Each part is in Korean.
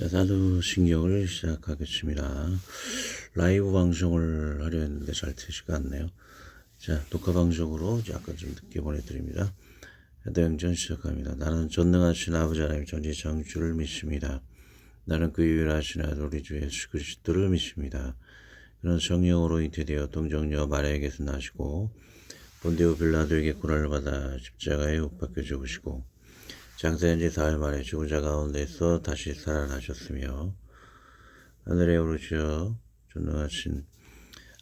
자, 사도신경을 시작하겠습니다. 라이브 방송을 하려 했는데 잘 되지가 않네요. 자, 녹화 방송으로 약간 좀 늦게 보내드립니다. 대응전 시작합니다. 나는 전능하신 아버지 하나님 전지 창조를 믿습니다. 나는 그 유일하신 아들 우리 주 예수 그리스도를 믿습니다. 그는 성령으로 잉태되어 동정녀 마리아에게서 나시고 본디오 빌라도에게 고난을 받아 십자가에 못 박혀 죽으시고 장사한 지 사흘 만에 죽은 자 가운데서 다시 살아나셨으며 하늘에 오르시어 전능하신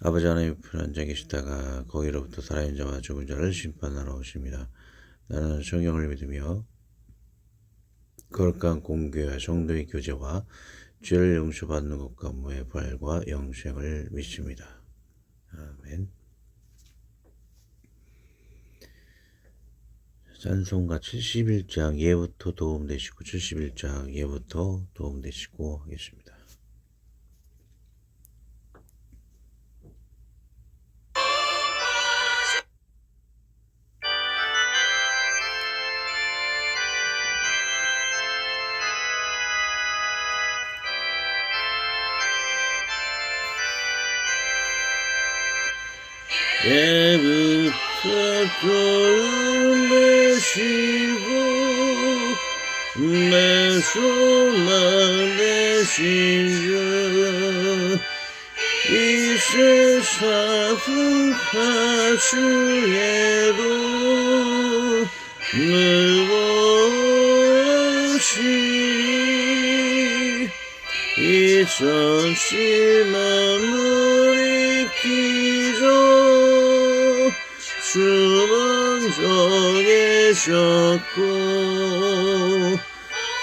아버지 하나님 편 앉아 계시다가 거기로부터 살아있는 자와 죽은 자를 심판하러 오십니다. 나는 성령을 믿으며 거룩한 공교와 성도의 교제와 죄를 용서받는 것과 무의 부활과 영생을 믿습니다. 아멘. 찬송가 71장 예부터 도움되시고 71장 예부터 도움되시고 하겠습니다. 예부 터 도움되시고 내 소망 되신 주이 세상 하주에도 무엇이 이 전시 만물이 기죠 주 먼저 계셨고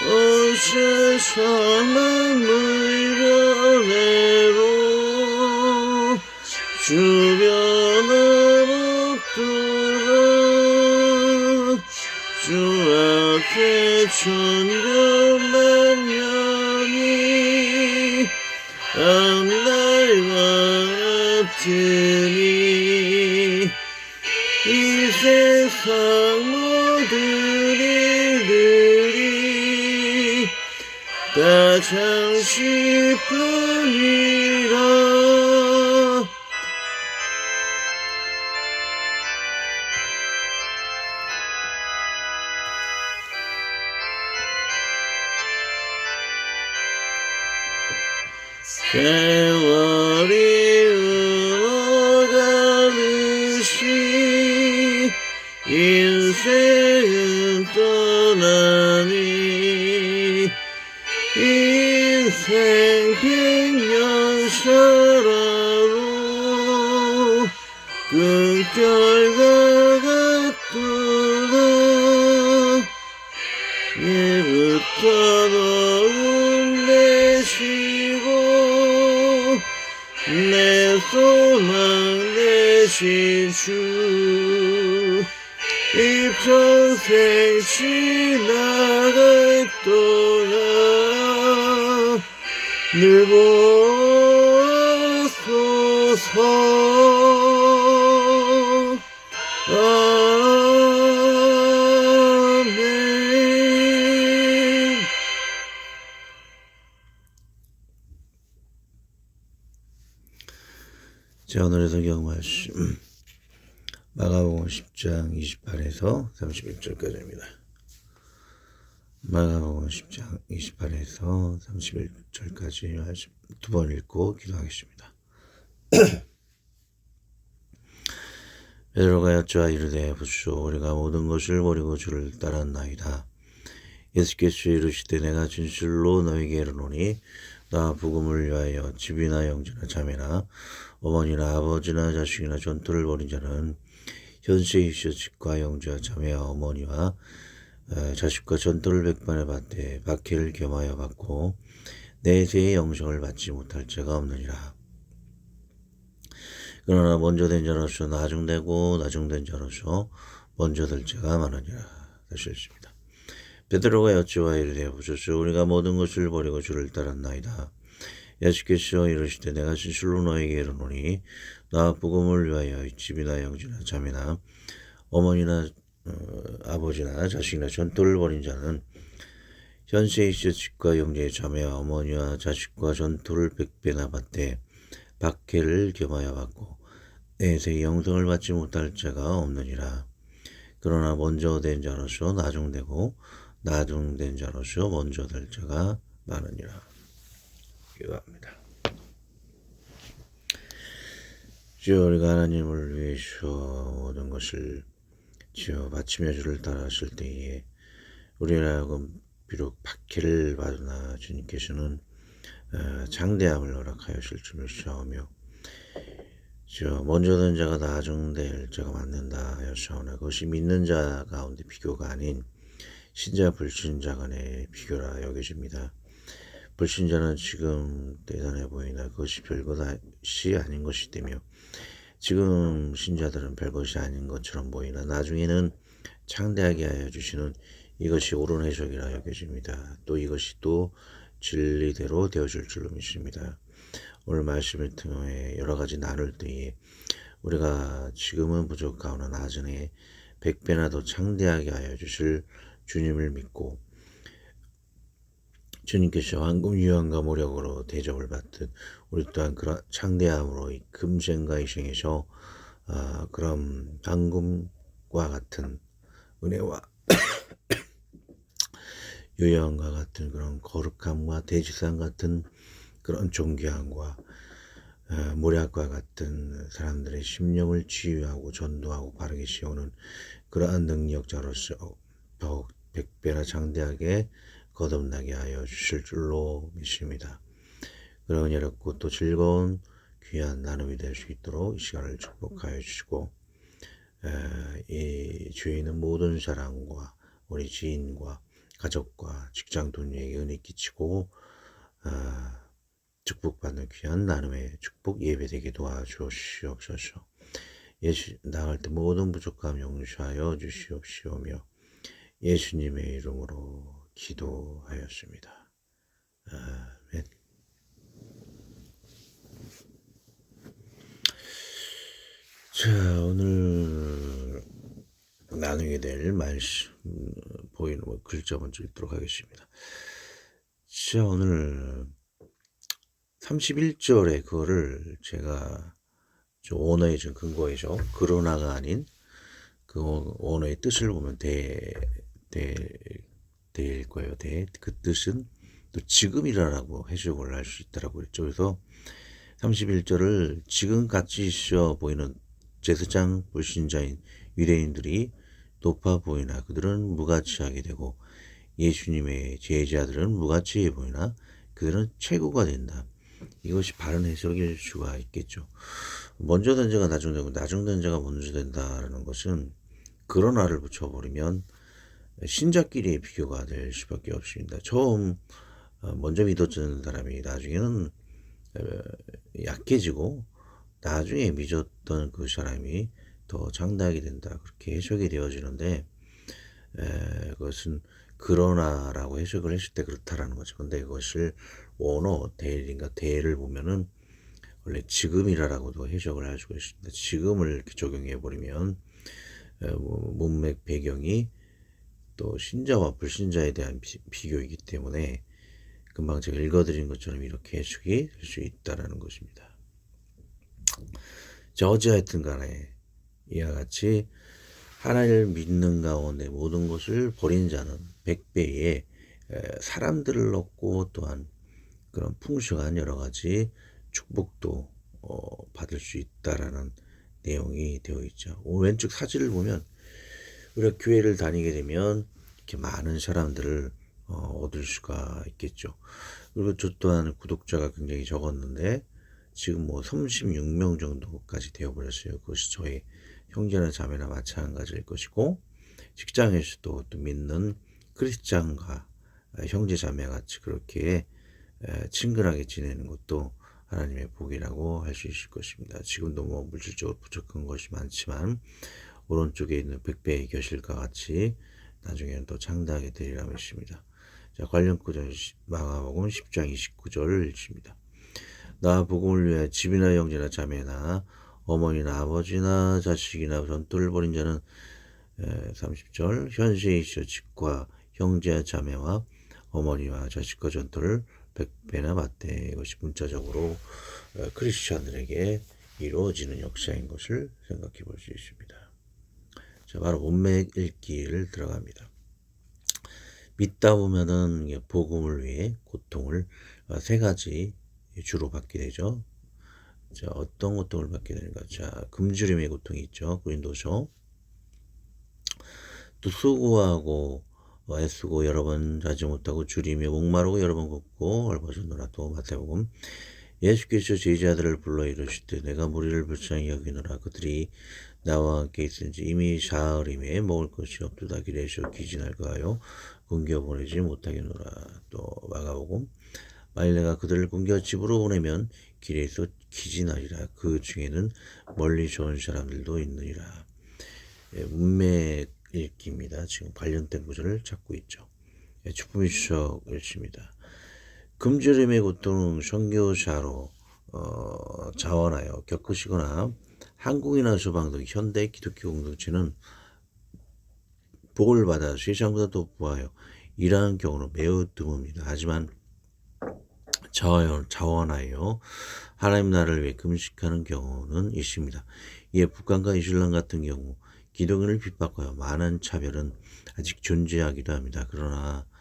온 세상 만물 변해도 주변은 없더라 주 앞에 천변만년이 앞날과 같으 세상 모든 일들이 다 잠시뿐이 예부터 너무 내시고 내 소망 되신 주. 이평생 지나갈 동안 늘 보소서 31절까지입니다. 마가복음 10장 28에서 31절까지 말씀 두번 읽고 기도하겠습니다. 베드로가 여쭈어 이르되 보시오 우리가 모든 것을 버리고 주를 따랐나이다. 예수께서 이르시되 내가 진실로 너에게 이르노니 나 복음을 위하여 집이나 영지나 자매나 어머니나 아버지나 자식이나 전투를 벌인 자는 있어 집과 영지와 자매와 어머니와 어, 자식과 전투를 백반에 받되 박해를 겸하여 받고 내 죄의 영생을 받지 못할 자가 없느니라. 그러나 먼저 된 자로서 나중되고 나중된 자로서 먼저 될 자가 많으니라. 다시. 베드로가 여쭈어 이르되 보소서 우리가 모든 것을 버리고 주를 따랐나이다. 예수께서 이르시되 내가 진실로 너에게 이르노니 나 복음을 위하여 집이나 영지나 자매나 어머니나 어, 아버지나 자식이나 전투를 벌인 자는 현세의 시집과 형제의 자매와 어머니와 자식과 전투를 백배나 받되 박해를 겸하여 받고 내세 영생을 받지 못할 자가 없느니라. 그러나 먼저 된 자로서 나중되고 나중된 자로서 먼저 될 자가 많으니라. 기도합니다. 주여 우리가 하나님을 위해서 모든 것을 주여 바치며 주를 따라하실 때에 우리를 하여금 비록 박해를 받으나 주님께서는 어, 장대함을 허락하여 주실 줄 믿사오며 저 먼저 된 자가 나중될 자가 맞는다 하였사오나 그것이 믿는 자 가운데 비교가 아닌 신자 불신자 간의 비교라 여겨집니다. 불신자는 지금 대단해 보이나 그것이 별것이 아닌 것이 되며 지금 신자들은 별것이 아닌 것처럼 보이나 나중에는 창대하게 하여 주시는 이것이 옳은 해석이라 여겨집니다. 또 이것이 또 진리대로 되어줄 줄로 믿습니다. 오늘 말씀을 통해 여러 가지 나눌 때에 우리가 지금은 부족하오나 나중에 백배나 더 창대하게 하여 주실 주님을 믿고 주님께서 황금 유한과 모력으로 대접을 받듯 우리 또한 그런 창대함으로 이 금생과 이생에서 아, 그런 황금과 같은 은혜와 유형과 같은 그런 거룩함과 대지상 같은 그런 존귀함과 어, 모략과 같은 사람들의 심령을 치유하고 전도하고 바르게 세우는 그러한 능력자로서 더욱 백배나 장대하게 거듭나게 하여 주실 줄로 믿습니다. 그런 여롭고 또 즐거운 귀한 나눔이 될 수 있도록 이 시간을 축복하여 주시고 에, 이 주에 있는 모든 사랑과 우리 지인과 가족과 직장 동료에게 은혜 끼치고 아, 축복받는 귀한 나눔의 축복 예배되게 도와주시옵소서. 예수 나갈 때 모든 부족함 용서하여 주시옵시오며 예수님의 이름으로 기도하였습니다. 아멘. 자 오늘 나누게 될 말씀 음, 보이는 뭐 글자 먼저 읽도록 하겠습니다. 자 오늘 31절에 그거를 제가 저 언어의 좀 근거이죠. 그러나가 아닌 그 언어의 뜻을 보면 대, 대, 대일 거예요. 대. 그 뜻은 또 지금이라고 해석을 할 수 있다라고 그랬죠. 그래서 31절을 지금 같이 있어 보이는 제사장 불신자인 유대인들이 높아 보이나 그들은 무가치하게 되고 예수님의 제자들은 무가치해 보이나 그들은 최고가 된다. 이것이 바른 해석일 수가 있겠죠. 먼저 된 자가 나중 되고 나중 된 자가 먼저 된다라는 것은 그러나를 붙여버리면 신자끼리의 비교가 될 수밖에 없습니다. 처음 어, 먼저 믿었던 사람이 나중에는 어, 약해지고 나중에 믿었던 그 사람이 더 장대하게 된다. 그렇게 해석이 되어지는데 에, 그것은 그러나라고 해석을 했을 때 그렇다라는 거죠. 근데 그것을 원어 대일인가 대를 보면은 원래 지금이라라고도 해석을 할 수가 있습니다. 지금을 적용해 버리면 뭐 문맥 배경이 또 신자와 불신자에 대한 비, 비교이기 때문에 금방 제가 읽어드린 것처럼 이렇게 해석이 될 수 있다라는 것입니다. 자, 어찌하여튼 간에 이와 같이 하나님을 믿는 가운데 모든 것을 버린 자는 백배의 사람들을 얻고 또한 그런 풍성한 여러 가지 축복도 어, 받을 수 있다라는 내용이 되어 있죠. 왼쪽 사진을 보면 우리가 교회를 다니게 되면 이렇게 많은 사람들을 어, 얻을 수가 있겠죠. 그리고 저 또한 구독자가 굉장히 적었는데 지금 뭐 36명 정도까지 되어버렸어요. 그것이 저희 형제나 자매나 마찬가지일 것이고 직장에서도 또 믿는 크리스찬과 형제 자매 같이 그렇게 친근하게 지내는 것도 하나님의 복이라고 할 수 있을 것입니다. 지금도 뭐 물질적으로 부족한 것이 많지만 오른쪽에 있는 백배의 교실과 같이 나중에는 또 창대하게 되리라 믿습니다. 자, 관련 구절 마가복음 10장 29절을 읽습니다. 나 복음을 위해 집이나 형제나 자매나 어머니나 아버지나 자식이나 전투를 벌인 자는 30절 현세에 있어 집과 형제와 자매와 어머니와 자식과 전투를 백배나 받되 이것이 문자적으로 어, 크리스천들에게 이루어지는 역사인 것을 생각해 볼 수 있습니다. 자, 바로 문맥 읽기를 들어갑니다. 믿다 보면은 복음을 위해 고통을 어, 세 가지 주로 받게 되죠. 자, 어떤 고통을 받게 되는가? 자, 금주림의 고통이 있죠. 고린도서. 또 수고하고 어, 애쓰고 여러 번 자지 못하고 줄이며 목마르고 여러 번 걷고 얼버졌노라 또 마태복음 예수께서 제자들을 불러 이르시되 내가 무리를 불쌍히 여기노라 그들이 나와 함께 있은지 이미 사흘임에 먹을 것이 없도다 길에서 기진할 거하여 굶겨 보내지 못하겠노라 또 마가복음 만일 내가 그들을 굶겨 집으로 보내면 길에서 기진하리라 그 중에는 멀리서 온 사람들도 있느니라 예, 문맥 읽기입니다. 지금 관련된 구절을 찾고 있죠. 예, 축복이 주셔 읽습니다. 금주림의 고통은 선교사로 어, 자원하여 겪으시거나 한국이나 서방 등 현대 기독교 공동체는 복을 받아 세상보다 더 부하여 일하는 경우는 매우 드뭅니다. 하지만 자원, 자원하여 하나님 나라를 위해 금식하는 경우는 있습니다. 이에 북한과 이슬람 같은 경우 기독인을 핍박하여 많은 차별은 아직 존재하기도 합니다. 그러나 아,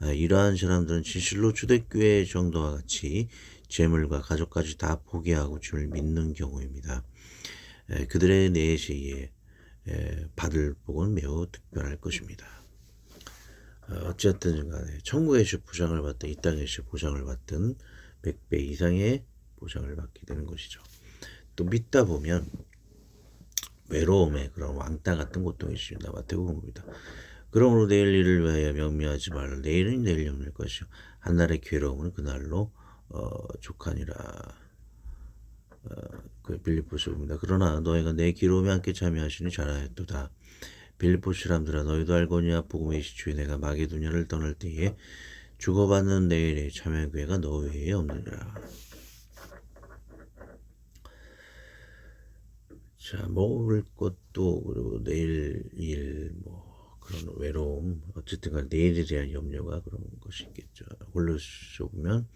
이러한 사람들은 진실로 주대교회 정도와 같이 재물과 가족까지 다 포기하고 주를 믿는 경우입니다. 그들의 내시에 받을 복은 매우 특별할 것입니다. 어, 어쨌든 간에 천국에서 보장을 받든 이 땅에서 보장을 받든 100배 이상의 보장을 받게 되는 것이죠. 또 믿다 보면 외로움에 그런 왕따 같은 고통이 있습니다. 마태복음입니다. 그러므로 내일 일을 위하여 명미하지 말라. 내일은 내일 염릴 것이요. 한날의 괴로움은 그날로 어, 족하니라. 어, 그 빌립보서입니다. 그러나 너희가 내 기로움에 함께 참여하시니 잘하였도다. 빌립보 사람들아 너희도 알거니와 복음의 시초에 내가 마게도냐를 떠날 때에 주고받는 내일의 참여교회가 너 외에 없느니라. 자, 먹을 것도 그리고 내일 일 뭐 그런 외로움 어쨌든 간 내일에 대한 염려가 그런 것이 있겠죠. 홀로서 보면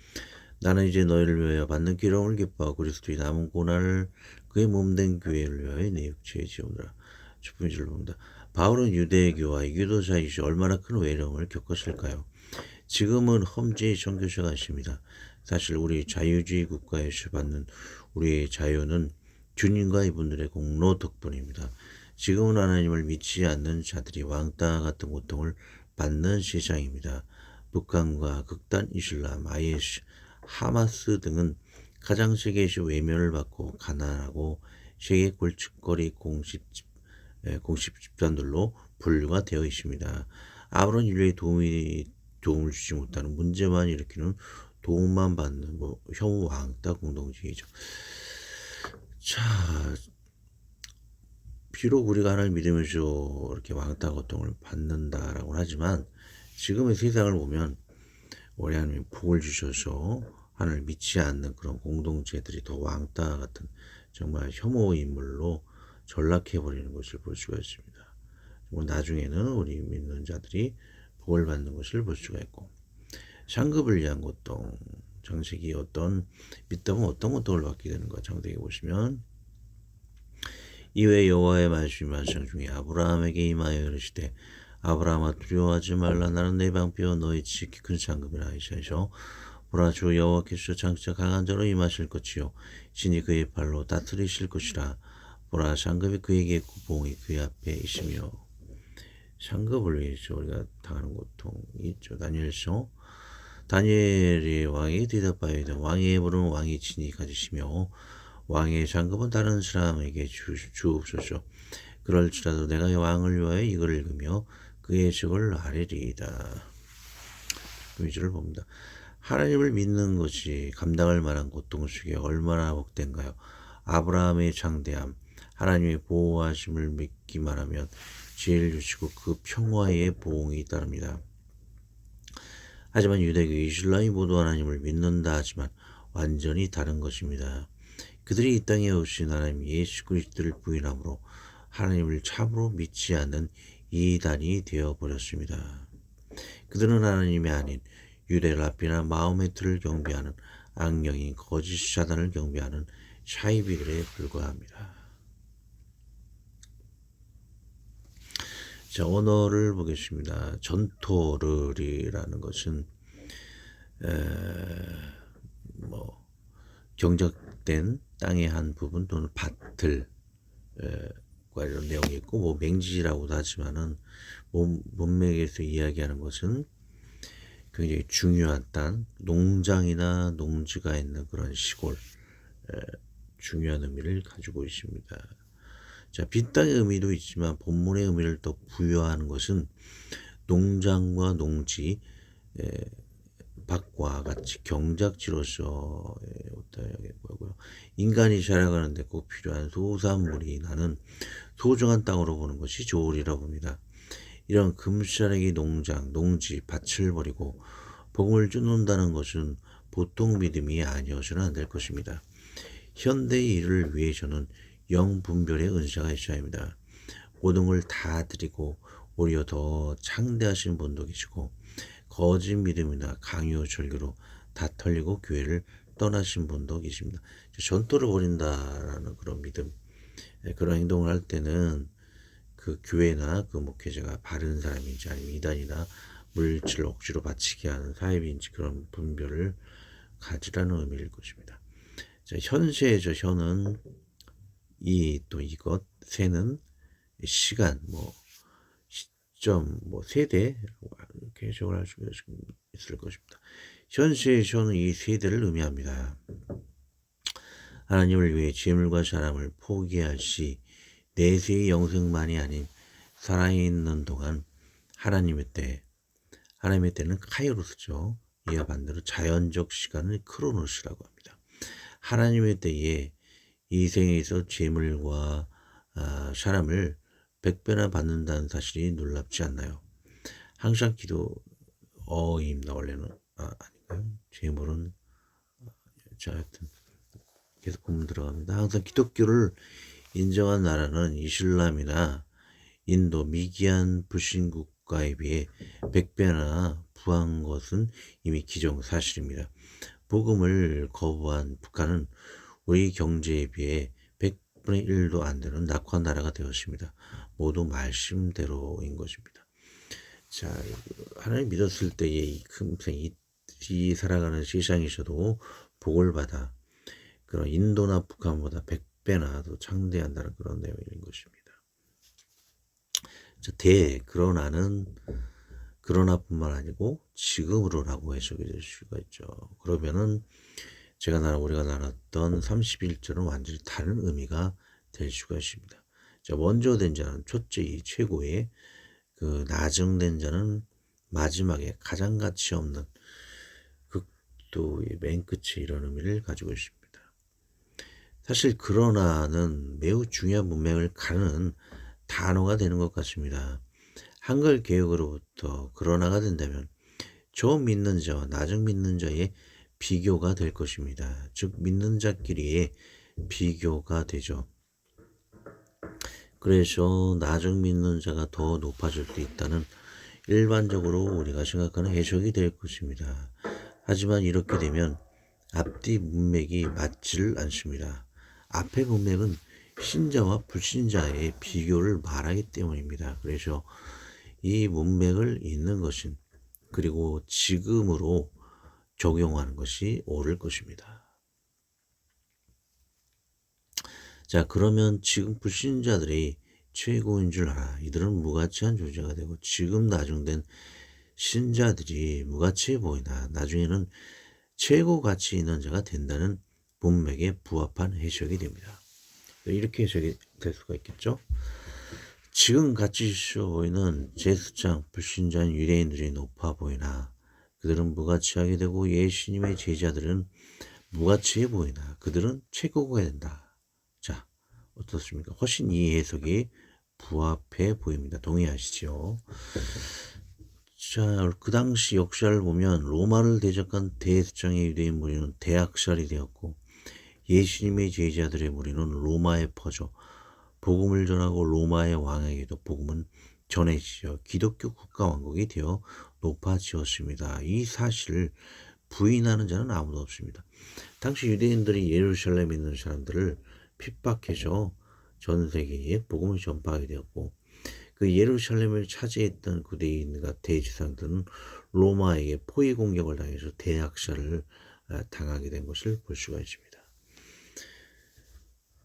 나는 이제 너희를 위하여 받는 기름을 기뻐하고 그리스도의 남은 고난을 그의 몸된 교회를 위하여 내 육체에 지오느라 주품줄을 봅니다. 바울은 유대교와 유도자이시 얼마나 큰 외로움을 겪었을까요? 지금은 험지 정교사가 있습니다. 사실 우리 자유주의 국가에서 받는 우리의 자유는 주님과 이분들의 공로 덕분입니다. 지금은 하나님을 믿지 않는 자들이 왕따 같은 고통을 받는 세상입니다. 북한과 극단 이슬람, IS, 하마스 등은 가장 세계에서 외면을 받고 가난하고 세계 골칫거리 공식, 공식 집단들로 분류가 되어 있습니다. 아무런 인류에 도움이, 도움을 주지 못하는 문제만 일으키는 도움만 받는 뭐 혐오 왕따 공동체이죠. 자, 비록 우리가 하나님 믿으면서 이렇게 왕따 고통을 받는다라고 하지만 지금의 세상을 보면 우리 하나님 복을 주셔서 하나님을 믿지 않는 그런 공동체들이 더 왕따 같은 정말 혐오 인물로 전락해 버리는 것을 볼 수가 있습니다. 나중에는 우리 믿는 자들이 복을 받는 것을 볼 수가 있고 상급을 위한 고통 장식이 어떤 믿다면 어떤 고통을 받게 되는가 장대기 보시면 이외 여호와의 말씀이 말씀 중에 아브라함에게 임하여 이르시되 아브라함아 두려워하지 말라. 나는 내 방패와 너희 지키 큰 상급이라 하시죠 보라 주 여호와께서 장차 강한 자로 임하실 것이요. 신이 그의 발로 다스리실 것이라. 보라 상급이 그에게 있고 봉이 그의 앞에 있으며. 상급을 위해서 우리가 당하는 고통이 있죠. 다니엘서. 다니엘이 왕이 대답하여 왕의 부름 왕이 친히 가지시며 왕의 상급은 다른 사람에게 주, 주옵소서. 그럴지라도 내가 왕을 위하여 이걸 읽으며 그의 적을 아뢰리이다. 위주를 봅니다. 하나님을 믿는 것이 감당할 만한 고통 속에 얼마나 복된가요? 아브라함의 장대함, 하나님의 보호하심을 믿기만 하면 지혜를 주시고 그 평화의 보응이 따릅니다. 하지만 유대교 이슬람이 모두 하나님을 믿는다 하지만 완전히 다른 것입니다. 그들이 이 땅에 오신 하나님 예수 그리스도를 부인함으로 하나님을 참으로 믿지 않는 이단이 되어 버렸습니다. 그들은 하나님이 아닌 유대랍비나 마호메트를 경배하는 악령인 거짓 사단을 경배하는 샤이비들에 불과합니다. 자, 언어를 보겠습니다. 전토르리라는 것은 에, 뭐 경작 된 땅의 한 부분 또는 밭을 에, 이런 내용이 있고 뭐 맹지라고도 하지만은 몸, 문맥에서 이야기하는 것은 굉장히 중요한 땅, 농장이나 농지가 있는 그런 시골 에, 중요한 의미를 가지고 있습니다. 자, 빈땅의 의미도 있지만 본문의 의미를 더 부여하는 것은 농장과 농지, 에, 밭과 같이 경작지로서 뭐고요 인간이 자라가는데 꼭 필요한 소산물이 나는 소중한 땅으로 보는 것이 좋으리라 봅니다. 이런 금싸레기 농장, 농지, 밭을 버리고 복음을 쫓는다는 것은 보통 믿음이 아니어서는 안 될 것입니다. 현대의 일을 위해서는 영분별의 은사가 있어야 합니다. 모든 걸 다 드리고 오히려 더 창대하신 분도 계시고 거짓 믿음이나 강요 절교로 다 털리고 교회를 떠나신 분도 계십니다. 전도를 벌인다라는 그런 믿음, 예, 그런 행동을 할 때는 그 교회나 그 목회자가 바른 사람인지 아니면 이단이나 물질을 억지로 바치게 하는 사입인지 그런 분별을 가지라는 의미일 것입니다. 자, 현세죠. 현은 이 또 이것 세는 시간 뭐 시점 뭐 세대 이렇게 해석을 할 수가 있을 것입니다. 현은 이 세대를 의미합니다. 하나님을 위해 재물과 사람을 포기할 시 내세의 영생만이 아닌 살아있는 동안 하나님의 때 하나님의 때는 카이로스죠. 이와 반대로 자연적 시간을 크로노스라고 합니다. 하나님의 때에 이 생에서 재물과 아, 사람을 백배나 받는다는 사실이 놀랍지 않나요? 항상 기도 어입니다. 원래는 아, 아닌가요? 재물은 자 하여튼 계속 보면 들어갑니다. 항상 기독교를 인정한 나라는 이슬람이나 인도 미기한 불신 국가에 비해 백배나 부한 것은 이미 기정사실입니다. 복음을 거부한 북한은 우리 경제에 비해 100분의 1도 안 되는 낙후한 나라가 되었습니다. 모두 말씀대로인 것입니다. 자, 하나님 믿었을 때의 금생 이, 이 살아가는 세상에서도 복을 받아 그런 인도나 북한보다 100배나 더 창대한다는 그런 내용인 것입니다. 자, 대 그러나는 그러나뿐만 아니고 지금으로라고 해석이 될 수가 있죠. 그러면은 제가 나 우리가 나눴던 31절은 완전히 다른 의미가 될 수가 있습니다. 자, 먼저 된 자는 첫째 이 최고의 그 나중된 자는 마지막에 가장 가치 없는 극도의 맨 끝에 이런 의미를 가지고 있습니다. 사실 그러나는 매우 중요한 문맥을 가르는 단어가 되는 것 같습니다. 한글 개혁으로부터 그러나가 된다면 처음 믿는 자와 나중 믿는 자의 비교가 될 것입니다. 즉 믿는 자끼리의 비교가 되죠. 그래서 나중 믿는 자가 더 높아질 수 있다는 일반적으로 우리가 생각하는 해석이 될 것입니다. 하지만 이렇게 되면 앞뒤 문맥이 맞지를 않습니다. 앞의 문맥은 신자와 불신자의 비교를 말하기 때문입니다. 그래서 이 문맥을 읽는 것은 그리고 지금으로 적용하는 것이 옳을 것입니다. 자, 그러면 지금 불신자들이 최고인 줄 알아. 이들은 무가치한 존재가 되고 지금 나중된 신자들이 무가치해 보이나 나중에는 최고 가치 있는 자가 된다는 문맥에 부합한 해석이 됩니다. 이렇게 해석이 될 수가 있겠죠. 지금 같이 있어 보이는 제수장 불신자인 유대인들이 높아 보이나 그들은 무가치하게 되고 예수님의 제자들은 무가치해 보이나 그들은 최고가 된다. 자 어떻습니까? 훨씬 이 해석이 부합해 보입니다. 동의하시죠? 자, 그 당시 역사를 보면 로마를 대적한 대수장의 유대인 무리는 대학살이 되었고 예수님의 제자들의 무리는 로마에 퍼져 복음을 전하고 로마의 왕에게도 복음은 전해지어 기독교 국가 왕국이 되어 높아지었습니다. 이 사실을 부인하는 자는 아무도 없습니다. 당시 유대인들이 예루살렘에 있는 사람들을 핍박해서 전 세계에 복음을 전파하게 되었고 그 예루살렘을 차지했던 구대인과 대지상들은 로마에게 포위 공격을 당해서 대학살을 아, 당하게 된 것을 볼 수가 있습니다.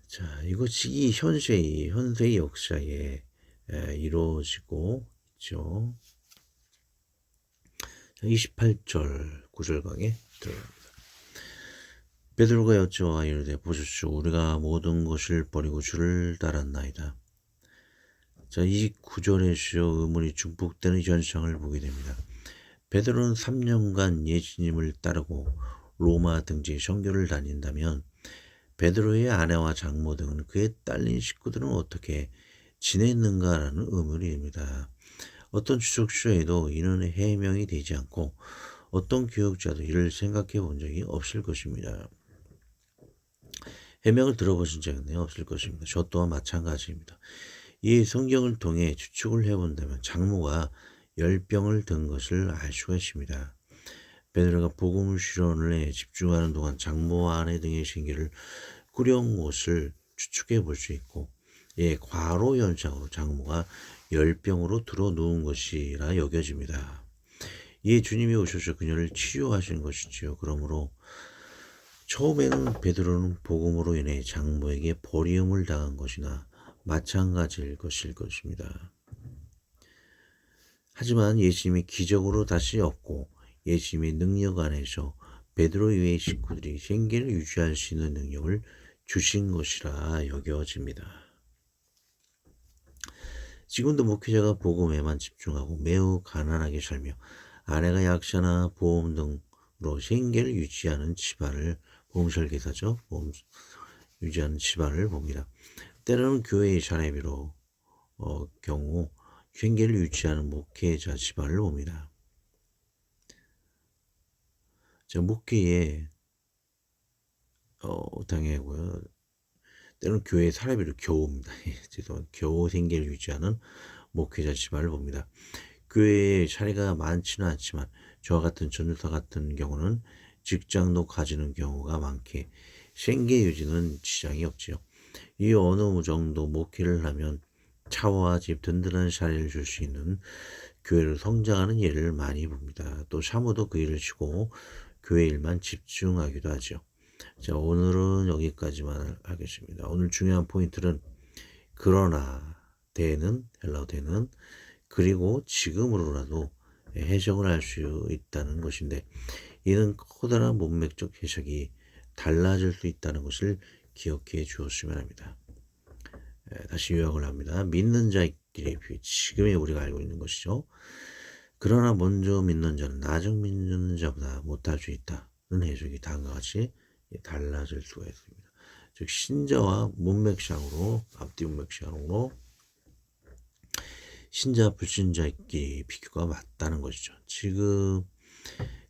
자, 이것이 이 현세의 현세의 역사에 에, 이루어지고 있죠. 28절 9절 강에 들어갑니다. 베드로가 여쭈어 이르되 보십시오 우리가 모든 것을 버리고 주를 따랐나이다. 자, 이 구절에서 의문이 중복되는 현상을 보게 됩니다. 베드로는 3년간 예수님을 따르고 로마 등지 성교를 다닌다면 베드로의 아내와 장모 등은 그의 딸린 식구들은 어떻게 지냈는가라는 의문입니다. 어떤 추적수에도 이는 해명이 되지 않고 어떤 교육자도 이를 생각해 본 적이 없을 것입니다. 해명을 들어보신 적은 없을 것입니다. 저 또한 마찬가지입니다. 이 성경을 통해 추측을 해본다면 장모가 열병을 든 것을 알 수가 있습니다. 베드로가 복음을 실현에 집중하는 동안 장모와 아내 등의 생계를 꾸려온 것을 추측해 볼 수 있고 예, 과로 현상으로 장모가 열병으로 들어 누운 것이라 여겨집니다. 예, 주님이 오셔서 그녀를 치유하신 것이지요. 그러므로 처음에는 베드로는 복음으로 인해 장모에게 버리움을 당한 것이나 마찬가지일 것일 것입니다. 하지만 예수님이 기적으로 다시 얻고 예수님의 능력 안에서 베드로 이외의 식구들이 생계를 유지할 수 있는 능력을 주신 것이라 여겨집니다. 지금도 목회자가 복음에만 집중하고 매우 가난하게 살며 아내가 약사나 보험 등으로 생계를 유지하는 집안을 보험설계사죠. 보험 유지하는 집안을 봅니다. 때로는 교회의 사례비로 어, 경우 생계를 유지하는 목회자 집안을 봅니다. 자, 목회에 어, 당해고요. 때로는 교회의 사례비로 겨우입니다. 죄송합 겨우 생계를 유지하는 목회자 집안을 봅니다. 교회의 사례가 많지는 않지만 저와 같은 전도사 같은 경우는 직장도 가지는 경우가 많게 생계 유지는 지장이 없지요. 이 어느 정도 목회를 하면 차와 집 든든한 사례를 줄 수 있는 교회를 성장하는 예를 많이 봅니다. 또 사모도 그 일을 쉬고 교회 일만 집중하기도 하죠. 자, 오늘은 여기까지만 하겠습니다. 오늘 중요한 포인트는 그러나 대는 헬라어 대는 그리고 지금으로라도 해석을 할 수 있다는 것인데 이는 커다란 문맥적 해석이 달라질 수 있다는 것을 기억해 주었으면 합니다. 다시 요약을 합니다. 믿는 자끼리 지금의 우리가 알고 있는 것이죠. 그러나 먼저 믿는 자는 나중 믿는 자보다 못할 수 있다는 해석이 다음과 같이 달라질 수가 있습니다. 즉 신자와 문맥상으로 앞뒤 문맥상으로 신자 불신자끼리 비교가 맞다는 것이죠. 지금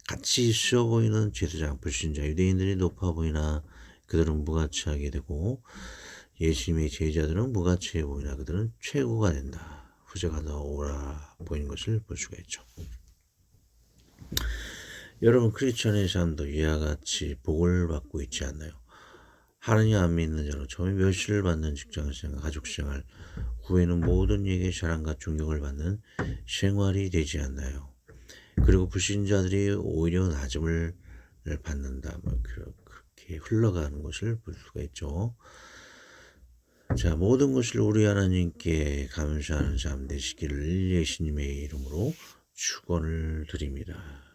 같이 쉬워 보이는 제사장 불신자 유대인들이 높아 보이나 그들은 무가치하게 되고 예수님의 제자들은 무가치해 보이나 그들은 최고가 된다. 후자가 더 오라 보이는 것을 볼 수가 있죠. 여러분 크리스천의 삶도 이와 같이 복을 받고 있지 않나요? 하느님 안 믿는 자로 처음에 멸시를 받는 직장 생활, 가족 생활, 후에는 모든 얘기 사랑과 존경을 받는 생활이 되지 않나요? 그리고 불신자들이 오히려 낮음을 받는다. 뭐 그렇게 흘러가는 것을 볼 수가 있죠. 자, 모든 것을 우리 하나님께 감사하는 삶 되시기를 예수님의 이름으로 축원을 드립니다.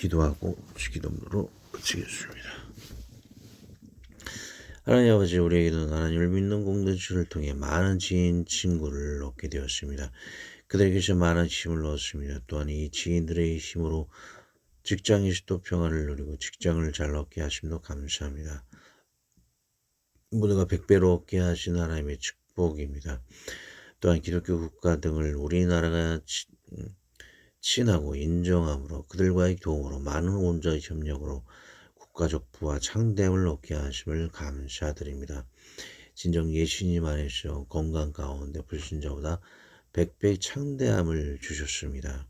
기도하고 주기도문으로 마치겠습니다. 하나님 아버지 우리에게는 하나님을 믿는 공동체를 통해 많은 지인 친구를 얻게 되었습니다. 그들에게서 많은 힘을 얻습니다. 또한 이 지인들의 힘으로 직장에서 도 평안을 누리고 직장을 잘 얻게 하심도 감사합니다. 모두가 백배로 얻게 하신 하나님의 축복입니다. 또한 기독교 국가 등을 우리나라가 친하고 인정함으로 그들과의 교우로 많은 온전 협력으로 국가적 부와 창대함을 얻게 하심을 감사드립니다. 진정 예수님 안에서 건강 가운데 불신자보다 백배 창대함을 주셨습니다.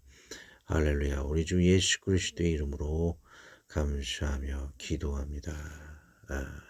할렐루야. 우리 주 예수 그리스도의 이름으로 감사하며 기도합니다. 아